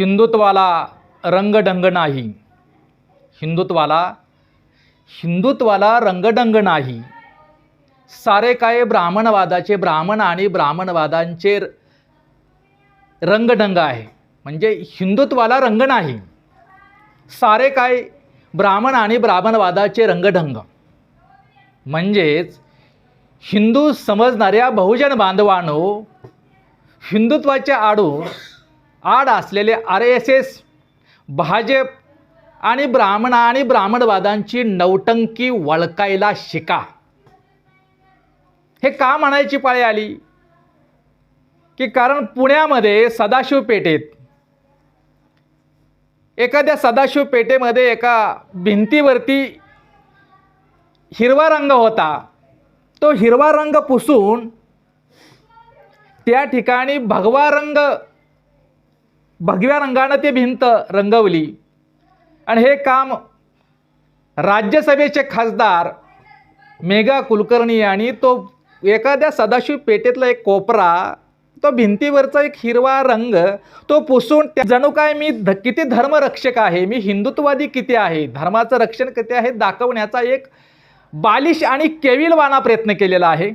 हिंदुत्वाला रंगढंग नाही. हिंदुत्वाला हिंदुत्वाला रंगढंग नाही. सारे काय ब्राह्मणवादाचे ब्राह्मण आणि ब्राह्मणवादांचे र- रंगढंग आहे. म्हणजे हिंदुत्वाला रंग नाही. सारे काय ब्राह्मण आणि ब्राह्मणवादाचे रंगढंग. म्हणजेच हिंदू समजणाऱ्या बहुजन बांधवांनो हिंदुत्वाच्या आडून आड असलेले आर एस एस भाजप आणि ब्राह्मण आणि ब्राह्मणवादांची नौटंकी वळकायला शिका. हे का म्हणायची पाळी आली? की कारण पुण्यामध्ये सदाशिव पेठेत एखाद्या सदाशिव पेठेमध्ये एका भिंतीवरती हिरवा रंग होता. तो हिरवा रंग पुसून त्या ठिकाणी भगवा रंग भगव्या रंगानं ती भिंत रंगवली. आणि हे काम राज्यसभेचे खासदार मेघा कुलकर्णी यांनी तो एखाद्या सदाशिव पेठेतला एक कोपरा तो भिंतीवरचा एक हिरवा रंग तो पुसून त्या- जणू काय मी ध किती धर्मरक्षक आहे मी हिंदुत्ववादी किती आहे धर्माचं रक्षण किती आहे दाखवण्याचा एक बालिश आणि केविलवाना प्रयत्न केलेला आहे.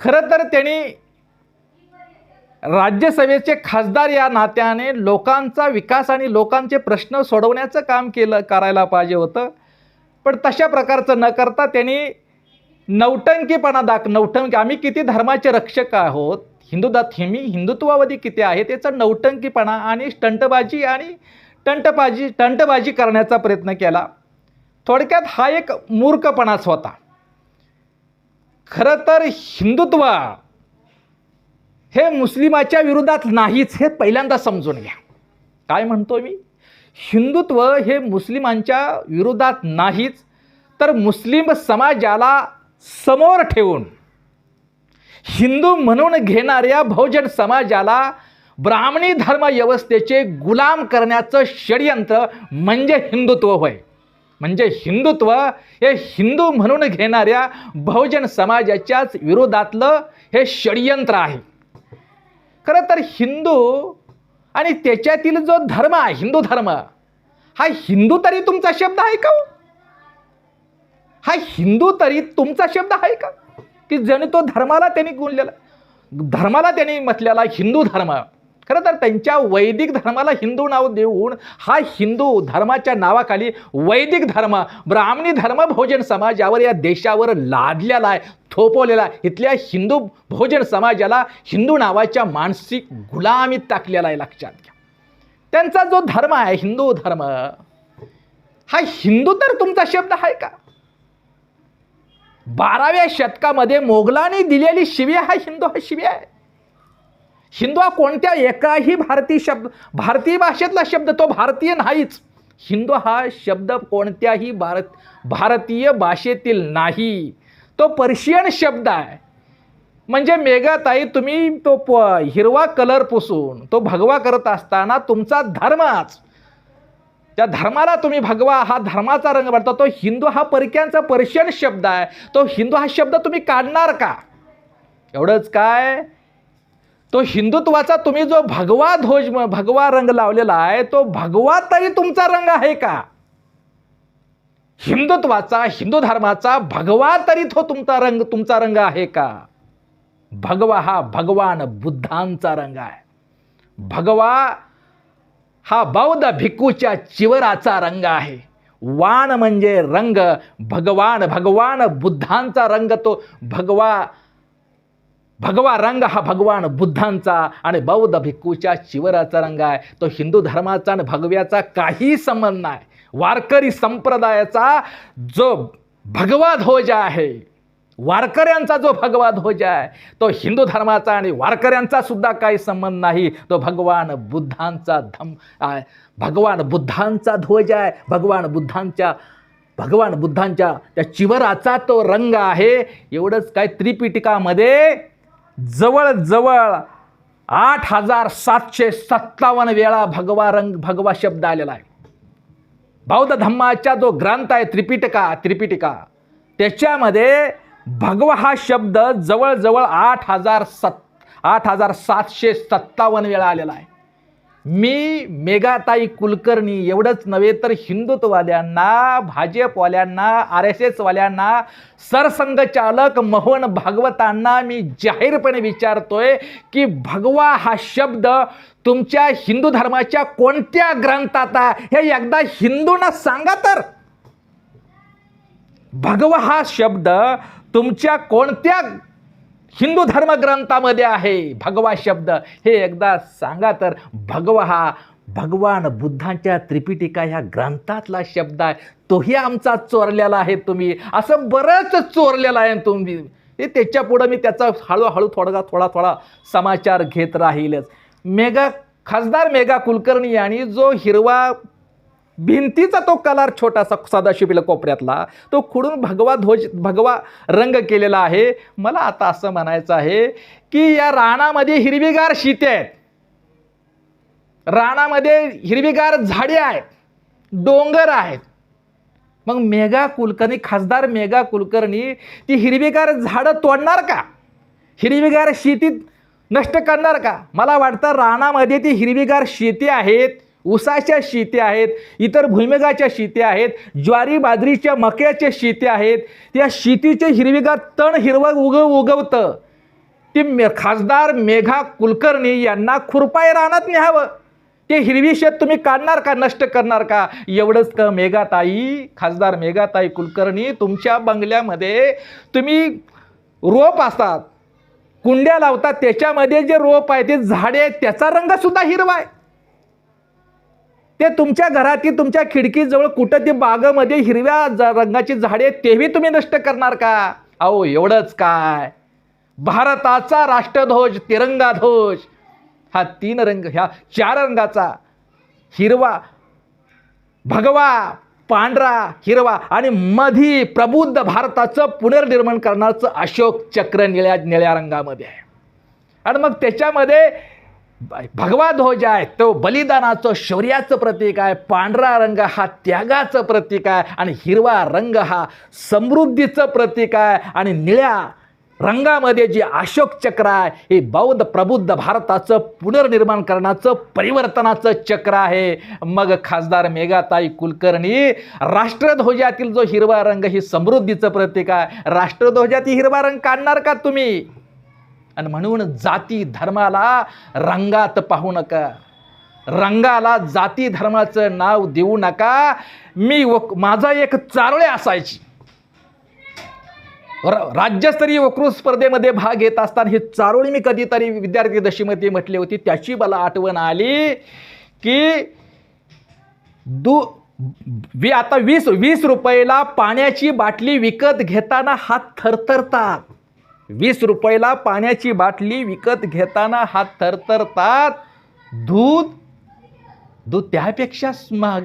खरं तर त्यांनी राज्यसभेचे खासदार या नात्याने लोकांचा विकास आणि लोकांचे प्रश्न सोडवण्याचं काम केलं करायला पाहिजे होतं. पण तशा प्रकारचं न करता त्यांनी नौटंकीपणा दाख नौटंकी आम्ही किती धर्माचे रक्षक आहोत हिंदू दात मी हिंदुत्ववादी किती आहे त्याचा नौटंकीपणा आणि स्टंटबाजी आणि टंटबाजी टंटबाजी करण्याचा प्रयत्न केला. थोडक्यात हा एक मूर्खपणाच होता. खरं तर हिंदुत्व हे मुस्लिमाच्या विरोधात नाहीच हे पहिल्यांदा समजून घ्या. काय म्हणतो मी? हिंदुत्व हे मुस्लिमांच्या विरोधात नाहीच तर मुस्लिम समाजाला समोर ठेवून हिंदू म्हणून घेणाऱ्या बहुजन समाजाला ब्राह्मणी धर्म व्यवस्थेचे गुलाम करण्याचं षडयंत्र म्हणजे हिंदुत्व होय. म्हणजे हिंदुत्व हे हिंदू म्हणून घेणाऱ्या बहुजन समाजाच्याच विरोधातलं हे षडयंत्र आहे. खरं तर हिंदू आणि त्याच्यातील जो धर्म आहे हिंदू धर्म हा हिंदू तरी तुमचा शब्द आहे का हो? हा? हिंदू तरी तुमचा शब्द आहे का? की जण तो धर्माला त्यांनी गुणलेला धर्माला त्यांनी म्हटलेला हिंदू धर्म. खरं तर त्यांच्या वैदिक धर्माला हिंदू नाव देऊन हा हिंदू धर्माच्या नावाखाली वैदिक धर्म ब्राह्मणी धर्म भोजन समाजावर या देशावर लादलेला आहे थोपवलेला आहे. इथल्या हिंदू भोजन समाजाला हिंदू नावाच्या मानसिक गुलामीत टाकलेला आहे लक्षात घ्या. त्यांचा जो धर्म आहे हिंदू धर्म हा हिंदू तर तुमचा शब्द आहे का? बाराव्या शतकामध्ये मोगलांनी दिलेली शिवी हा हिंदू हा शिवी आहे. हिंदू हा कोणत्या एकाही भारतीय शब्द भारतीय भाषेतला शब्द तो भारतीय नाहीच. हिंदू हा शब्द कोणत्याही भारत भारतीय भाषेतील नाही. तो पर्शियन शब्द आहे. म्हणजे मेघाताई तुम्ही तो प हिरवा कलर पुसून तो भगवा करत असताना तुमचा धर्मच त्या धर्माला तुम्ही भगवा हा धर्माचा रंग भरता तो हिंदू हा परक्यांचा पर्शियन शब्द आहे. तो हिंदू हा शब्द तुम्ही काढणार का? एवढंच काय? तो हिंदुत्वाचा तुम्ही जो भगवा ध्वज भगवा रंग लावलेला आहे तो भगवा तरी तुमचा रंग आहे का? हिंदुत्वाचा हिंदू धर्माचा भगवा तरी तो तुमचा रंग तुमचा रंग आहे का? भगवा हा भगवान बुद्धांचा रंग आहे. भगवा हा बौद्ध भिक्खूच्या चिवराचा रंग आहे. वाण म्हणजे रंग भगवान भगवान बुद्धांचा रंग तो भगवा भगवा रंग हा भगवान बुद्धांचा आणि बौद्ध भिक्खूच्या शिवराचा रंग आहे. तो हिंदू धर्माचा आणि भगव्याचा काही संबंध नाही. वारकरी संप्रदायाचा जो भगवा ध्वज आहे वारकऱ्यांचा जो भगवा ध्वज आहे तो हिंदू धर्माचा आणि वारकऱ्यांचा सुद्धा काही संबंध नाही. तो भगवान बुद्धांचा धम भगवान बुद्धांचा ध्वज आहे. भगवान बुद्धांच्या भगवान बुद्धांच्या त्या चिवराचा तो रंग आहे. एवढंच काय त्रिपिटिकामध्ये जवळजवळ आठ हजार सातशे सत्तावन्न वेळा भगवा रंग भगवा शब्द आलेला आहे. बौद्ध धम्माचा जो ग्रंथ आहे त्रिपिटका त्रिपिटिका त्याच्यामध्ये भगवा हा शब्द जवळजवळ आठ हजार सत् आठ हजार सातशे सत्तावन्न वेळा आलेला आहे. मी मेघाताई कुलकर्णी एवढंच नव्हे तर हिंदुत्ववाल्यांना भाजपवाल्यांना आर एस एसवाल्यांना सरसंघचालक मोहन भागवतांना मी जाहीरपणे विचारतोय की भगवा हा शब्द तुमच्या हिंदू धर्माच्या कोणत्या ग्रंथात हे एकदा हिंदूंना सांगा तर. भगवा हा शब्द तुमच्या कोणत्या हिंदू धर्मग्रंथामध्ये आहे. भगवा शब्द. हे एकदा सांगा तर भगवा हा भगवान बुद्धांच्या त्रिपिटिका ह्या ग्रंथातला शब्द आहे. तोही आमचा चोरलेला आहे तुम्ही. असं बरंच चोरलेलं आहे तुम्ही. हे त्याच्या पुढं मी त्याचा हळूहळू थोडा थोडा थोडा समाचार घेत राहीलच. मेगा खासदार मेगा कुलकर्णी यांनी जो हिरवा भिंतीचा तो कलर छोटासा सदाशिवला कोपऱ्यातला तो खुडून भगवा ध्वज भगवा रंग केलेला आहे. मला आता असं म्हणायचं आहे की या रानामध्ये हिरवीगार शिते आहेत. रानामध्ये हिरवीगार झाडे आहेत. डोंगर आहेत. मग मेगा कुलकर्णी खासदार मेगा कुलकर्णी ती हिरवीगार झाडं तोडणार का? हिरवीगार शेतीत नष्ट करणार का? मला वाटतं रानामध्ये ती हिरवीगार शेती आहेत. ऊसाच्या शेती आहेत इतर भुईमुगाच्या शेती आहेत ज्वारी बाजरीच्या मक्याच्या शेती आहेत. त्या शेतीचे हिरवीगार तण हिरवं उग उगवतं. ते मे खासदार मेघा कुलकर्णी यांना खुरपाय रानात न्यावं. ते हिरवी शेत तुम्ही काढणार का नष्ट करणार का? एवढंच का मेघाताई खासदार मेघाताई कुलकर्णी तुमच्या बंगल्यामध्ये तुम्ही रोप असतात. कुंड्या लावतात त्याच्यामध्ये जे रोप आहे ते झाडे आहेत त्याचा रंगसुद्धा हिरवा आहे. ते तुमच्या घरातील तुमच्या खिडकीजवळ कुठं ती बागेमध्ये हिरव्या रंगाची झाडे तेही तुम्ही नष्ट करणार का? अहो एवढंच काय? भारताचा राष्ट्रध्वज तिरंगा ध्वज हा तीन रंग ह्या चार रंगाचा. हिरवा भगवा पांढरा हिरवा आणि मधी प्रबुद्ध भारताचं पुनर्निर्माण करणारचं अशोक चक्र निळ्या निळ्या रंगामध्ये आहे. आणि मग त्याच्यामध्ये भगवा ध्वज हो आहे तो बलिदानाचं शौर्याचं प्रतीक आहे पांढरा रंग हा त्यागाचं प्रतीक आहे आणि हिरवा रंग हा समृद्धीचं प्रतीक आहे आणि निळ्या रंगामध्ये जे अशोक चक्र आहे हे बौद्ध प्रबुद्ध भारताचं पुनर्निर्माण करण्याचं परिवर्तनाचं चक्र आहे. मग खासदार मेघाताई कुलकर्णी राष्ट्रध्वजातील जो हिरवा रंग ही समृद्धीचं प्रतीक आहे. राष्ट्रध्वजातील हिरवा रंग काढणार का तुम्ही? आणि म्हणून जाती धर्माला रंगात पाहू नका. रंगाला जाती धर्माचं नाव देऊ नका. मी वक माझा एक चारोळे असायची. राज्यस्तरीय वक्रू स्पर्धेमध्ये भाग घेत असताना ही चारोळी मी कधीतरी विद्यार्थी दशीमध्ये म्हटली होती. त्याची मला आठवण आली की दु वी आता वीस वीस रुपयाला पाण्याची बाटली विकत घेताना हात थरथरतात. वीस रुपयाला पाण्याची बाटली विकत घेताना हात थरथरतात. दूध दूध त्यापेक्षा महाग.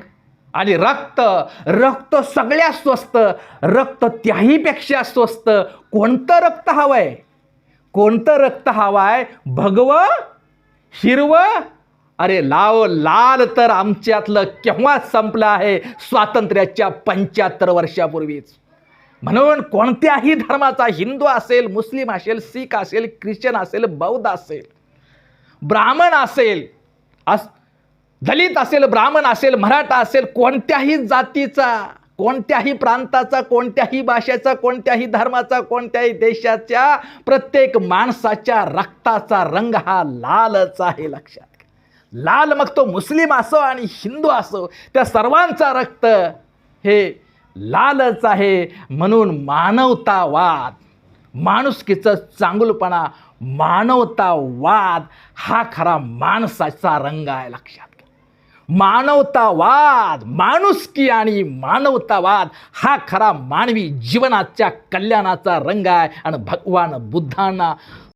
आणि रक्त रक्त सगळ्यात स्वस्त. रक्त त्याहीपेक्षा स्वस्त. कोणतं रक्त हवंय? कोणतं रक्त हवाय? भगव हिरव? अरे लाव लाल तर आमच्यातलं केव्हाच संपलं आहे. स्वातंत्र्याच्या पंच्याहत्तर वर्षापूर्वीच. म्हणून कोणत्याही धर्माचा हिंदू असेल मुस्लिम असेल सिख असेल ख्रिश्चन असेल बौद्ध असेल ब्राह्मण असेल अस दलित असेल ब्राह्मण असेल मराठा असेल कोणत्याही जातीचा कोणत्याही प्रांताचा कोणत्याही भाषेचा कोणत्याही धर्माचा कोणत्याही देशाच्या प्रत्येक माणसाच्या रक्ताचा रंग हा लालच आहे लक्षात लाल मग तो मुस्लिम असो आणि हिंदू असो त्या सर्वांचा रक्त हे लालच आहे म्हणून मानवतावाद माणुसकीचं चांगुलपणा मानवतावाद हा खरा माणसाचा रंग आहे लक्षात घ्या. मानवतावाद माणुसकी आणि मानवतावाद हा खरा मानवी जीवनाच्या कल्याणाचा रंग आहे. आणि भगवान बुद्धांना